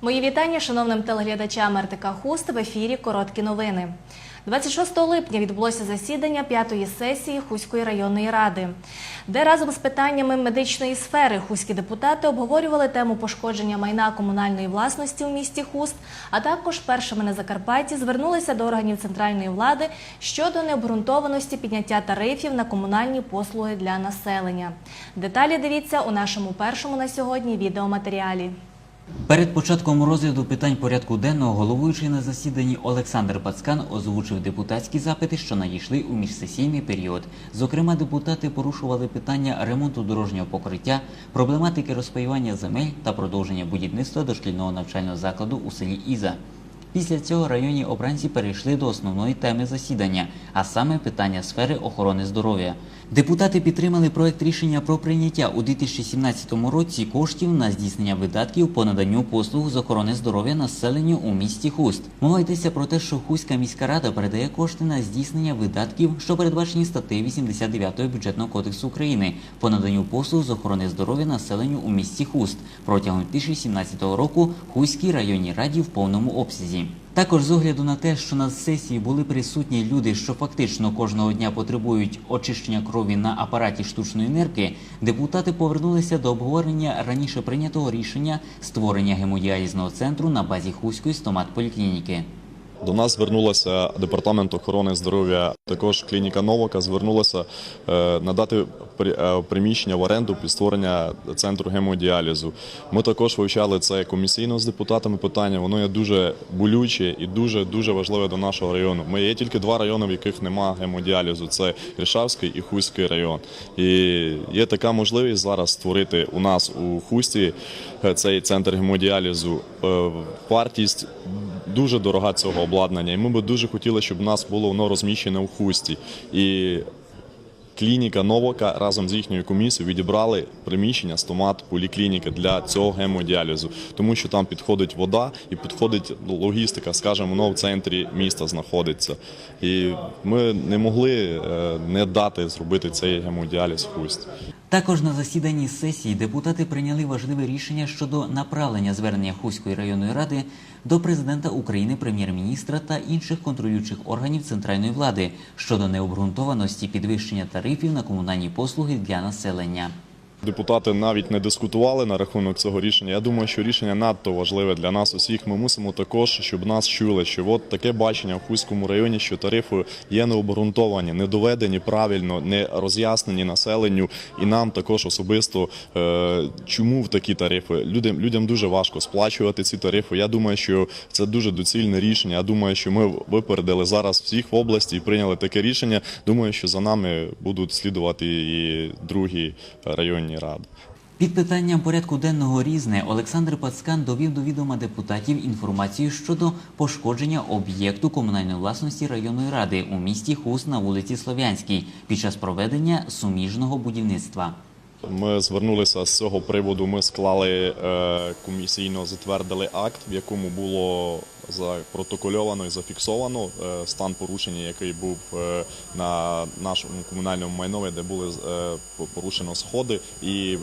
Мої вітання шановним телеглядачам РТК Хуст в ефірі Короткі новини. 26 липня відбулося засідання п'ятої сесії Хуської районної ради, де разом з питаннями медичної сфери хуські депутати обговорювали тему пошкодження майна комунальної власності у місті Хуст, а також першими на Закарпатті звернулися до органів центральної влади щодо необґрунтованості підняття тарифів на комунальні послуги для населення. Деталі дивіться у нашому першому на сьогодні відеоматеріалі. Перед початком розгляду питань порядку денного головуючий на засіданні Олександр Пацкан озвучив депутатські запити, що надійшли у міжсесійний період. Зокрема, депутати порушували питання ремонту дорожнього покриття, проблематики розпаювання земель та продовження будівництва дошкільного навчального закладу у селі Іза. Після цього районні обранці перейшли до основної теми засідання, а саме питання сфери охорони здоров'я. Депутати підтримали проект рішення про прийняття у 2017 році коштів на здійснення видатків по наданню послуг з охорони здоров'я населенню у місті Хуст. Мова йдеться про те, що Хуська міська рада передає кошти на здійснення видатків, що передбачені статтею 89 бюджетного кодексу України по наданню послуг з охорони здоров'я населенню у місті Хуст протягом 2017 року Хуській районній раді в повному обсязі. Також з огляду на те, що на сесії були присутні люди, що фактично кожного дня потребують очищення крові на апараті штучної нирки, депутати повернулися до обговорення раніше прийнятого рішення створення гемодіалізного центру на базі Хуської стоматполіклініки. До нас звернулося департамент охорони здоров'я, також клініка Новака звернулася е, надати е, приміщення в оренду під створення центру гемодіалізу. Ми також вивчали це комісійно з депутатами питання. Воно є дуже болюче і дуже дуже важливе до нашого району. Ми є тільки два райони, в яких немає гемодіалізу: це Рішавський і Хуський район. І є така можливість зараз створити у нас у Хусті е, цей центр гемодіалізу. Вартість дуже дорога цього обладнання, і ми би дуже хотіли, щоб у нас було воно розміщене у хусті. І клініка Новака разом з їхньою комісією відібрали приміщення стомат поліклініки для цього гемодіалізу, тому що там підходить вода і підходить логістика, скажімо, воно в центрі міста знаходиться. І ми не могли е, не дати зробити цей гемодіаліз в хусті. Також на засіданні сесії депутати прийняли важливе рішення щодо направлення звернення Хуської районної ради до президента України, прем'єр-міністра та інших контролюючих органів центральної влади щодо необґрунтованості підвищення тарифів на комунальні послуги для населення. Депутати навіть не дискутували на рахунок цього рішення. Я думаю, що рішення надто важливе для нас усіх. Ми мусимо також, щоб нас чули, що от таке бачення в Хуському районі, що тарифи є необґрунтовані, не доведені правильно, не роз'яснені населенню, і нам також особисто е, чому в такі тарифи. Людям людям дуже важко сплачувати ці тарифи. Я думаю, що це дуже доцільне рішення. Я думаю, що ми випередили зараз всіх в області і прийняли таке рішення. Думаю, що за нами будуть слідувати і другі районні ради. Під питанням порядку денного різне Олександр Пацкан довів до відома депутатів інформацію щодо пошкодження об'єкту комунальної власності районної ради у місті Хуст на вулиці Слов'янській під час проведення суміжного будівництва. Ми звернулися з цього приводу. Ми склали е, комісійно затвердили акт, в якому було запротокольовано і зафіксовано е, стан порушення, який був е, на нашому комунальному майнові, де були порушено сходи і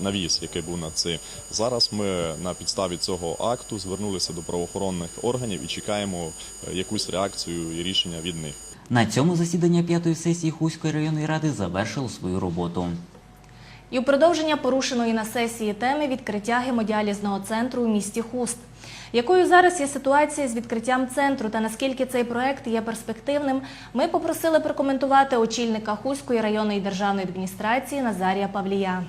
навіс, який був над цим. Зараз ми на підставі цього акту звернулися до правоохоронних органів і чекаємо якусь реакцію і рішення від них. На цьому засідання п'ятої сесії Хуської районної ради завершило свою роботу. І у продовження порушеної на сесії теми відкриття гемодіалізного центру у місті Хуст. Якою зараз є ситуація з відкриттям центру та наскільки цей проект є перспективним, ми попросили прокоментувати очільника Хуської районної державної адміністрації Назарія Павлія.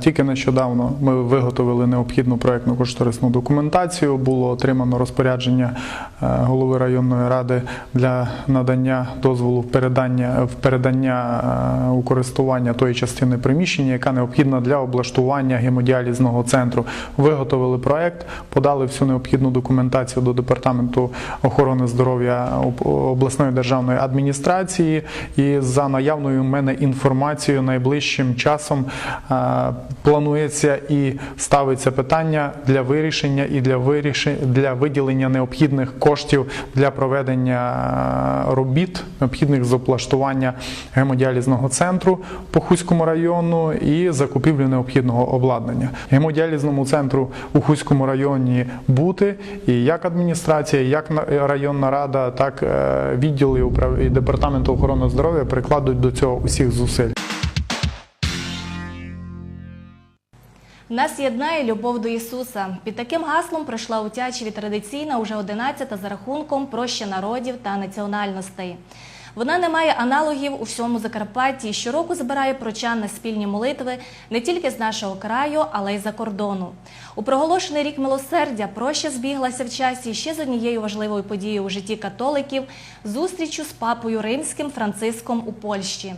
Тільки нещодавно ми виготовили необхідну проектну кошторисну документацію. Було отримано розпорядження голови районної ради для надання дозволу в передання в передання е, у користування тої частини приміщення, яка необхідна для облаштування гемодіалізного центру. Виготовили проект, подали всю необхідну документацію до департаменту охорони здоров'я обласної державної адміністрації. І за наявною в мене інформацією найближчим часом е, планується і ставиться питання для вирішення і для вирішення для виділення необхідних коштів. Коштів для проведення е, робіт, необхідних з облаштування гемодіалізного центру по Хуському району і закупівлю необхідного обладнання. Гемодіалізному центру у Хуському районі бути і як адміністрація, як районна рада, так е, відділи і департаменту охорони здоров'я прикладуть до цього усіх зусиль. Нас єднає любов до Ісуса. Під таким гаслом пройшла у Тячеві традиційна уже 11-та за рахунком проща народів та національностей. Вона не має аналогів у всьому Закарпатті і щороку збирає прочан на спільні молитви не тільки з нашого краю, але й за кордону. У проголошений рік милосердя проща збіглася в часі ще з однією важливою подією у житті католиків зустрічю з папою римським Франциском у Польщі.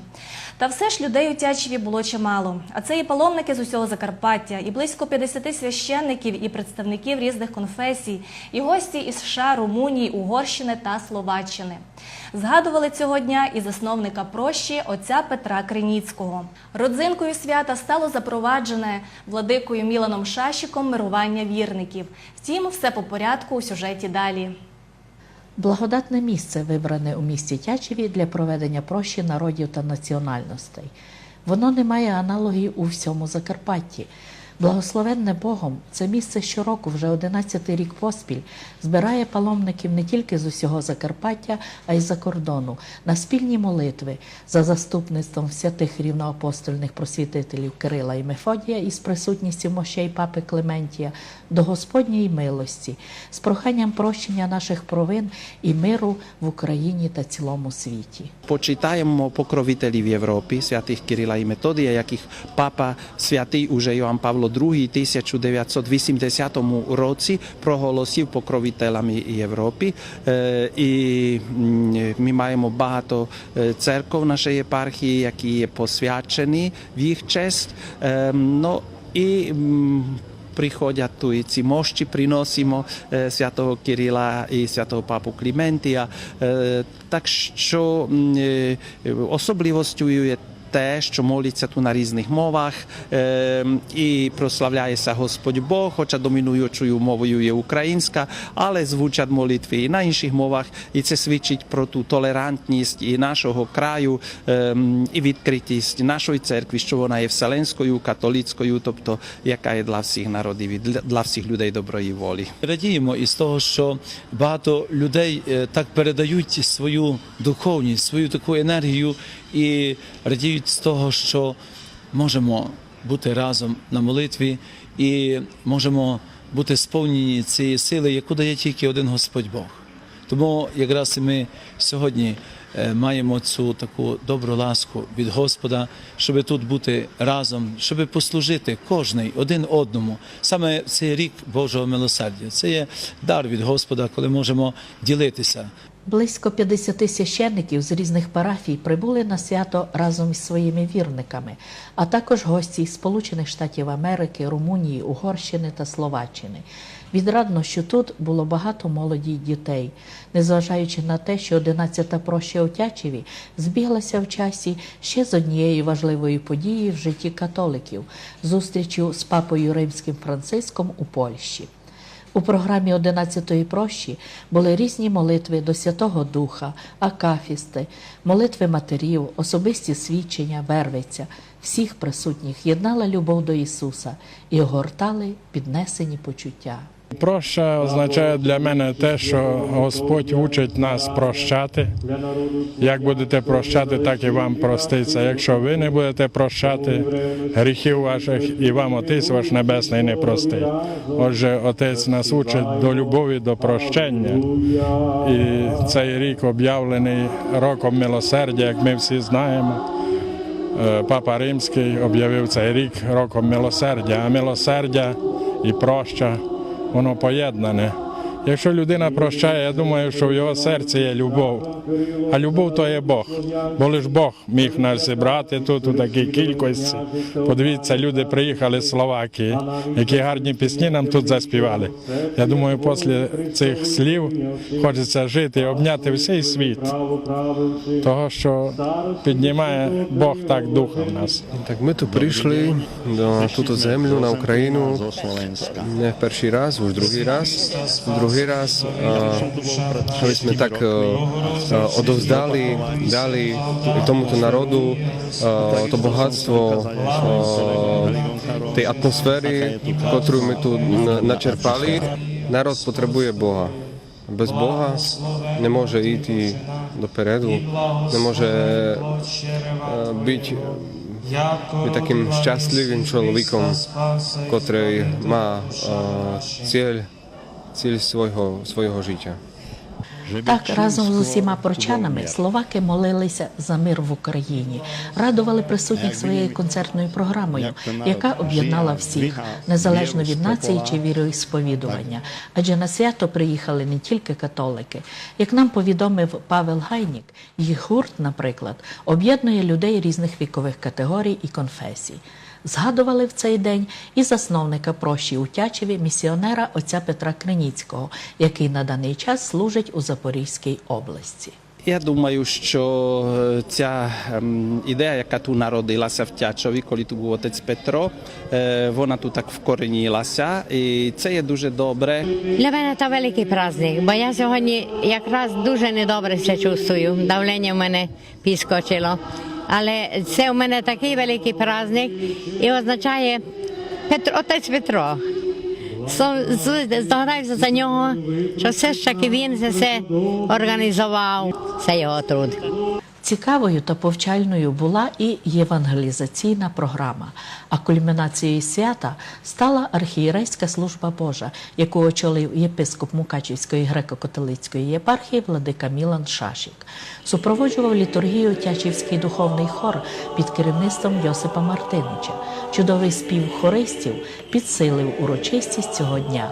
Та все ж людей у Тячеві було чимало. А це і паломники з усього Закарпаття, і близько 50 священників, і представників різних конфесій, і гості із США, Румунії, Угорщини та Словаччини. Згадували цього дня і засновника прощі отця Петра Криніцького. Родзинкою свята стало запроваджене владикою Міланом Шашиком мирування вірників. Втім, все по порядку у сюжеті далі. Благодатне місце вибране у місті Тячеві для проведення прощі народів та національностей. Воно не має аналогів у всьому Закарпатті. Благословенне Богом, це місце щороку, вже 11-й рік поспіль, збирає паломників не тільки з усього Закарпаття, а й за кордону на спільні молитви за заступництвом святих рівноапостольних просвітителів Кирила і Мефодія і з присутністю мощей папи Клементія до Господньої милості, з проханням прощення наших провин і миру в Україні та цілому світі. Почитаємо покровителів Європи, святих Кирила і Методія, яких папа святий уже Йоанн Павло II 1980 році проголосив покровителями Європи. Е, І ми маємо багато е, церков в нашій єпархії, які є посвячені в їх честь. Е, Ну і приходять tu i ці мощі, приносимо е, святого Кирила і святого папу Кліментія. Е, Так що е, особливостю є те, що моляться тут на різних мовах е, і прославляється Господь Бог, хоча домінуючою мовою є українська, але звучать молитви і на інших мовах, і це свідчить про ту толерантність і нашого краю, е, і відкритість нашої церкви, що вона є вселенською, католицькою, тобто яка є для всіх народів і для, для всіх людей доброї волі. Радіємо із того, що багато людей е, так передають свою духовність, свою таку енергію і радіють з того, що можемо бути разом на молитві і можемо бути сповнені цієї сили, яку дає тільки один Господь Бог. Тому якраз і ми сьогодні маємо цю таку добру ласку від Господа, щоб тут бути разом, щоб послужити кожний один одному. Саме цей рік Божого милосердя. Це є дар від Господа, коли можемо ділитися. Близько 50 священників з різних парафій прибули на свято разом із своїми вірниками, а також гості із Сполучених Штатів Америки, Румунії, Угорщини та Словаччини. Відрадно, що тут було багато молоді дітей, незважаючи на те, що 11-та проща у Тячеві збіглася в часі ще з однією важливою подією в житті католиків зустрічю з папою римським Франциском у Польщі. У програмі 11-ї прощі були різні молитви до Святого Духа, акафісти, молитви матерів, особисті свідчення, вервиця. Всіх присутніх єднала любов до Ісуса і огортали піднесені почуття. Проща означає для мене те, що Господь учить нас прощати. Як будете прощати, так і вам проститься. Якщо ви не будете прощати гріхів ваших, і вам Отець ваш Небесний не простить. Отже, Отець нас учить до любові, до прощення. І цей рік об'явлений роком милосердя, як ми всі знаємо. Е, Папа Римський об'явив цей рік роком милосердя, а милосердя і проща воно поєднане. Якщо людина прощає, я думаю, що в його серці є любов. А любов то є Бог. Бо лиш Бог міг нас зібрати тут у такій кількості. Подивіться, люди приїхали з Словакії, які гарні пісні нам тут заспівали. Я думаю, після цих слів хочеться жити і обняти всій світ, того, що піднімає Бог так духа в нас. Так ми тут прийшли на ту землю, на Україну. Не перший раз, вже другий раз. Другий druhý raz, eh, aby sme tak eh, eh, odovzdali, dali tomuto národu eh, to bohatstvo eh, tej atmosféry, ktorú my tu n- načerpali. Národ potrebuje Boha. Bez Boha nemôže ísť dopredu, nemôže eh, byť byť takým uh, cieľ svojho, svojho життя. Так, разом з усіма прочанами словаки молилися за мир в Україні, радували присутніх своєю концертною програмою, яка об'єднала всіх, незалежно від нації чи віросповідування. Адже на свято приїхали не тільки католики. Як нам повідомив Павел Гайнік, їх гурт, наприклад, об'єднує людей різних вікових категорій і конфесій. Згадували в цей день і засновника прощі у Тячеві, місіонера отця Петра Криніцького, який на даний час служить у Запорізькій області. Я думаю, що е, ця ем, ідея, яка тут народилася в Тячові, коли тут був отець Петро, е, вона тут так вкоренілася, і це є дуже добре. Для мене це великий праздник, бо я сьогодні якраз дуже недобре себе чувствую. Давлення в мене підскочило. Але це у мене такий великий праздник і означає Петро, отець Петро. Здогадаюся за нього, що все ж таки він це все організував. Це його труд. Цікавою та повчальною була і євангелізаційна програма. А кульмінацією свята стала архієрейська служба Божа, яку очолив єпископ Мукачівської греко-католицької єпархії владика Мілан Шашік. Супроводжував літургію Тячівський духовний хор під керівництвом Йосипа Мартинича. Чудовий спів хористів підсилив урочистість цього дня.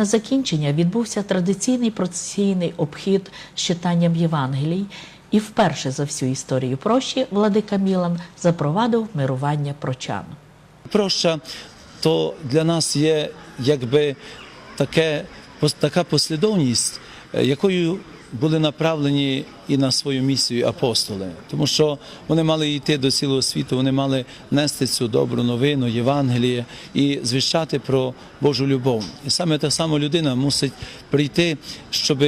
На закінчення відбувся традиційний процесійний обхід з читанням Євангелій. І вперше за всю історію прощі владика Мілан запровадив мирування прочан. Проща то для нас є якби таке, така послідовність, е, якою були направлені і на свою місію апостоли, тому що вони мали йти до цілого світу, вони мали нести цю добру новину, Євангеліє і звіщати про Божу любов. І саме та сама людина мусить прийти, щоб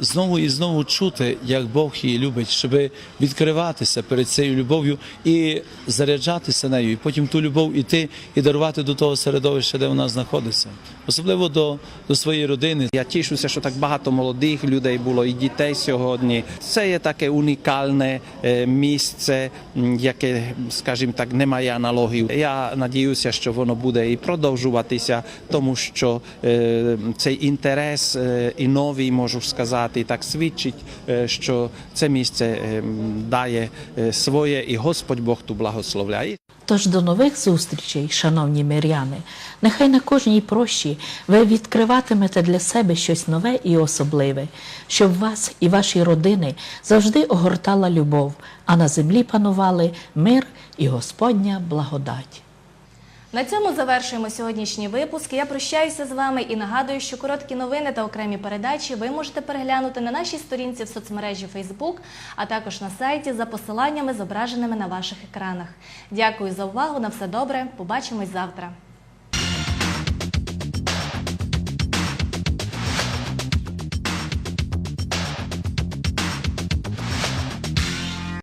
знову і знову чути, як Бог її любить, щоб відкриватися перед цією любов'ю і заряджатися нею, і потім ту любов іти і дарувати до того середовища, де вона знаходиться, особливо до, до своєї родини. Я тішуся, що так багато молодих людей було і дітей сьогодні. Це є таке унікальне е, місце, яке, скажімо так, не має аналогів. Я надіюся, що воно буде і продовжуватися, тому що е, цей інтерес е, і новий, можу сказати, так свідчить, е, що це місце е, дає е, своє, і Господь Бог тут благословляє. Тож до нових зустрічей, шановні миряни, нехай на кожній прощі ви відкриватимете для себе щось нове і особливе, щоб вас і ваші родини завжди огортала любов, а на землі панували мир і Господня благодать. На цьому завершуємо сьогоднішній випуск. Я прощаюся з вами і нагадую, що короткі новини та окремі передачі ви можете переглянути на нашій сторінці в соцмережі Facebook, а також на сайті за посиланнями, зображеними на ваших екранах. Дякую за увагу. На все добре. Побачимось завтра.